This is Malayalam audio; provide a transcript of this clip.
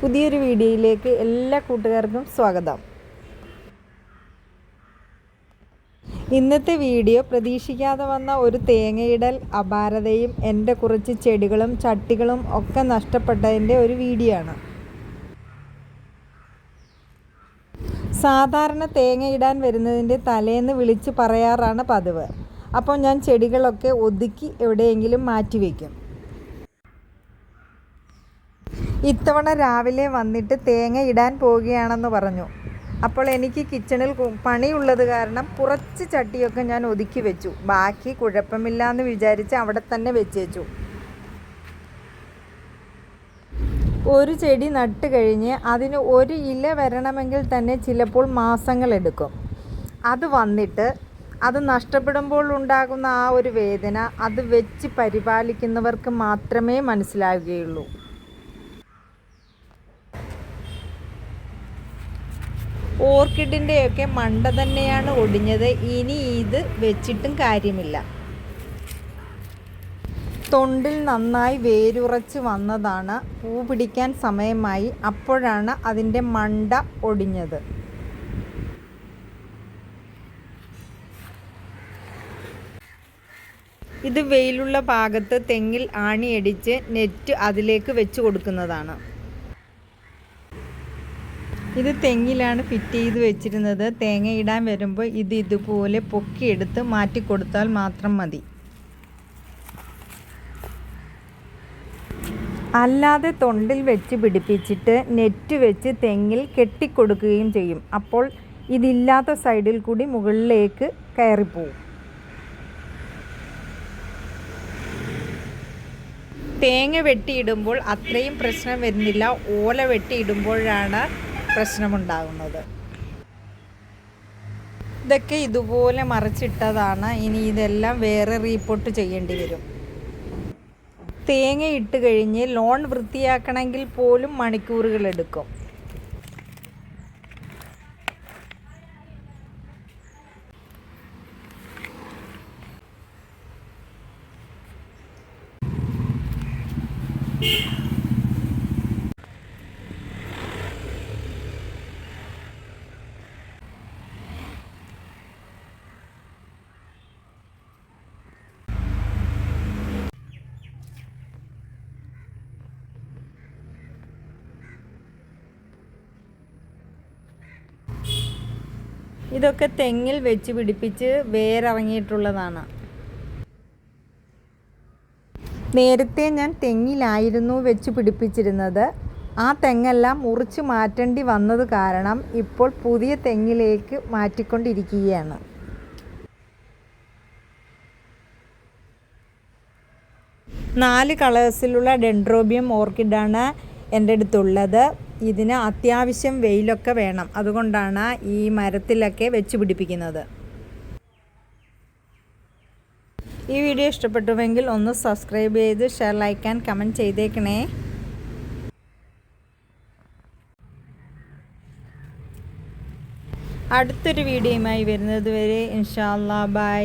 പുതിയൊരു വീഡിയോയിലേക്ക് എല്ലാ കൂട്ടുകാർക്കും സ്വാഗതം. ഇന്നത്തെ വീഡിയോ പ്രതീക്ഷിക്കാതെ വന്ന ഒരു തേങ്ങയിടൽ അപാരതയും എന്റെ കുറച്ച് ചെടികളും ചട്ടികളും ഒക്കെ നഷ്ടപ്പെട്ടതിന്റെ ഒരു വീഡിയോ ആണ്. സാധാരണ തേങ്ങയിടാൻ വരുന്നതിന്റെ തലേന്ന് വിളിച്ച് പറയാറാണ് പതിവ്. അപ്പോൾ ഞാൻ ചെടികളൊക്കെ ഒതുക്കി എവിടെയെങ്കിലും മാറ്റി വയ്ക്കും. ഇത്തവണ രാവിലെ വന്നിട്ട് തേങ്ങ ഇടാൻ പോവുകയാണെന്ന് പറഞ്ഞു. അപ്പോൾ എനിക്ക് കിച്ചണിൽ പണിയുള്ളത് കാരണം കുറച്ച് ചട്ടിയൊക്കെ ഞാൻ ഒതുക്കി വെച്ചു. ബാക്കി കുഴപ്പമില്ല എന്ന് വിചാരിച്ച് അവിടെ തന്നെ വെച്ചേച്ചു. ഒരു ചെടി നട്ട് കഴിഞ്ഞ് അതിന് ഒരു ഇല വരണമെങ്കിൽ തന്നെ ചിലപ്പോൾ മാസങ്ങളെടുക്കും അത് വന്നിട്ട് അത് നഷ്ടപ്പെടുമ്പോൾ ഉണ്ടാകുന്ന ആ ഒരു വേദന അത് വെച്ച് പരിപാലിക്കുന്നവർക്ക് മാത്രമേ മനസ്സിലാവുകയുള്ളൂ. ഓർക്കിഡിന്റെയൊക്കെ മണ്ട തന്നെയാണ് ഒടിഞ്ഞത്. ഇനി ഇത് വെച്ചിട്ടും കാര്യമില്ല. തൊണ്ടിൽ നന്നായി വേരുറച്ച് വന്നതാണ്. പൂ പിടിക്കാൻ സമയമായി. അപ്പോഴാണ് അതിന്റെ മണ്ട ഒടിഞ്ഞത്. ഇത് വെയിലുള്ള ഭാഗത്ത് തെങ്ങിൽ ആണിയടിച്ച് നെറ്റ് അതിലേക്ക് വെച്ച് കൊടുക്കുന്നതാണ്. ഇത് തെങ്ങിലാണ് ഫിറ്റ് ചെയ്ത് വെച്ചിരുന്നത്. തേങ്ങ ഇടാൻ വരുമ്പോൾ ഇത് ഇതുപോലെ പൊക്കിയെടുത്ത് മാറ്റി കൊടുത്താൽ മാത്രം മതി. അല്ലാതെ തൊണ്ടിൽ വെച്ച് പിടിപ്പിച്ചിട്ട് നെറ്റ് വെച്ച് തെങ്ങിൽ കെട്ടിക്കൊടുക്കുകയും ചെയ്യും. അപ്പോൾ ഇതില്ലാത്ത സൈഡിൽ കൂടി മുകളിലേക്ക് കയറിപ്പോവും. തേങ്ങ വെട്ടിയിടുമ്പോൾ അത്രയും പ്രശ്നം വരുന്നില്ല. ഓല വെട്ടിയിടുമ്പോഴാണ് പ്രശ്നമുണ്ടാകുന്നത്. ഇതൊക്കെ ഇതുപോലെ മറിച്ചിട്ടതാണ് ഇനി ഇതെല്ലാം വേറെ റീപ്പോർട്ട് ചെയ്യേണ്ടി വരും. തേങ്ങ ഇട്ട് കഴിഞ്ഞ് ലോൺ വൃത്തിയാക്കണമെങ്കിൽ പോലും മണിക്കൂറുകൾ എടുക്കും. ഇതൊക്കെ തെങ്ങിൽ വെച്ച് പിടിപ്പിച്ച് വേരിറങ്ങിയിട്ടുള്ളതാണ്. നേരത്തെ ഞാൻ തെങ്ങിലായിരുന്നു വെച്ച് പിടിപ്പിച്ചിരുന്നത്. ആ തെങ്ങെല്ലാം മുറിച്ച് മാറ്റേണ്ടി വന്നത് കാരണം ഇപ്പോൾ പുതിയ തെങ്ങിലേക്ക് മാറ്റിക്കൊണ്ടിരിക്കുകയാണ്. നാല് കളേഴ്സിലുള്ള ഡെൻഡ്രോബിയം ഓർക്കിഡാണ് എന്റെ അടുത്തുള്ളത്. ഇതിന് അത്യാവശ്യം വെയിലൊക്കെ വേണം. അതുകൊണ്ടാണ് ഈ മരത്തിലൊക്കെ വെച്ച് പിടിപ്പിക്കുന്നത്. ഈ വീഡിയോ ഇഷ്ടപ്പെട്ടുവെങ്കിൽ ഒന്ന് സബ്സ്ക്രൈബ് ചെയ്ത് ഷെയർ ലൈക്ക് ആൻഡ് കമന്റ് ചെയ്തേക്കണേ. അടുത്തൊരു വീഡിയോയുമായി വരുന്നത് വരെ ഇൻഷാല്ലാ ബൈ